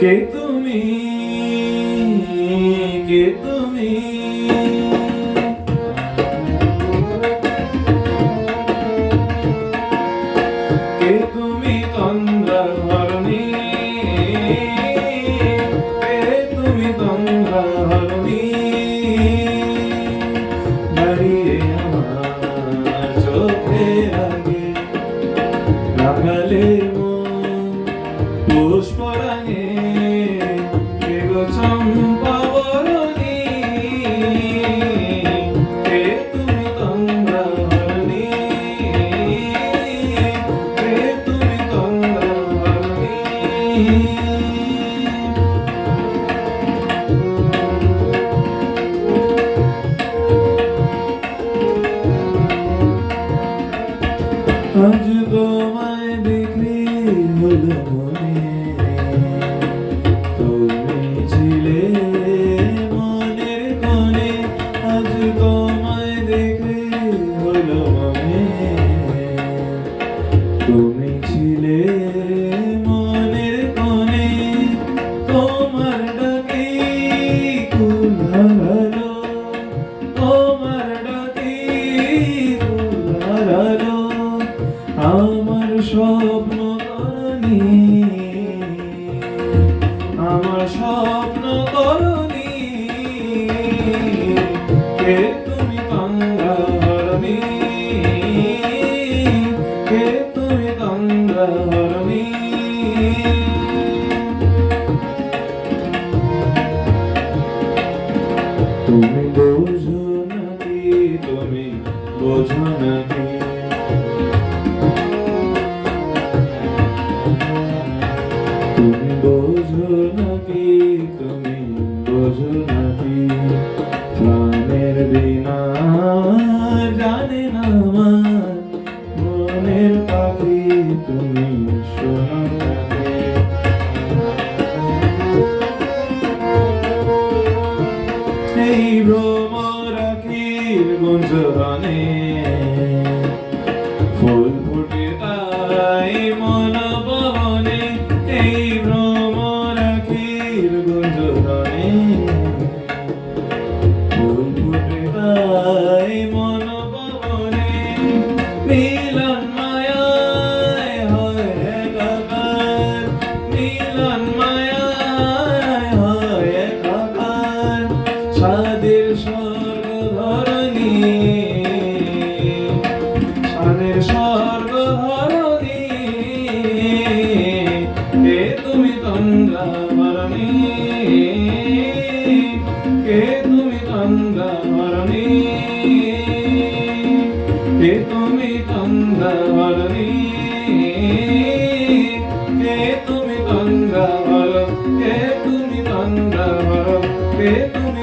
কে? তুমি কে তুমি? কে তুমি তন্দ্রার হরণী কে তুমি তন্দ্রার হরণী দাঁড়িয়ে আমার চোখে আগে লাগালে পুষ্পরাঙে চম্পাবরণী কে তুমি তন্দ্রাহরণী কে তুমি তন্দ্রাহরণী আজ তোমায় দেখে হলো মনে তুমি ছিলে মনের কোণে তোমার ডাকে কুল হারালো তোমার ডাকে কুল হারালো আমার স্বপ্ন আমার স্বপ্ন করনি। তুমি বোঝো নাকি তুমি বোঝো নাকি? তুমি বোঝো নাকি তুমি বোঝো নাকি? প্রাণের বিনা এই ভ্রমরাখির গুঞ্জরণে। ফুল ফুটে তাই মন পবনে এই ভ্রমরাখির গুঞ্জরণে। তুমি তন্দ্রা বরণী কে তুমি তন্দ্রা বরণী কে তুমি তন্দ্রা বর কে তুমি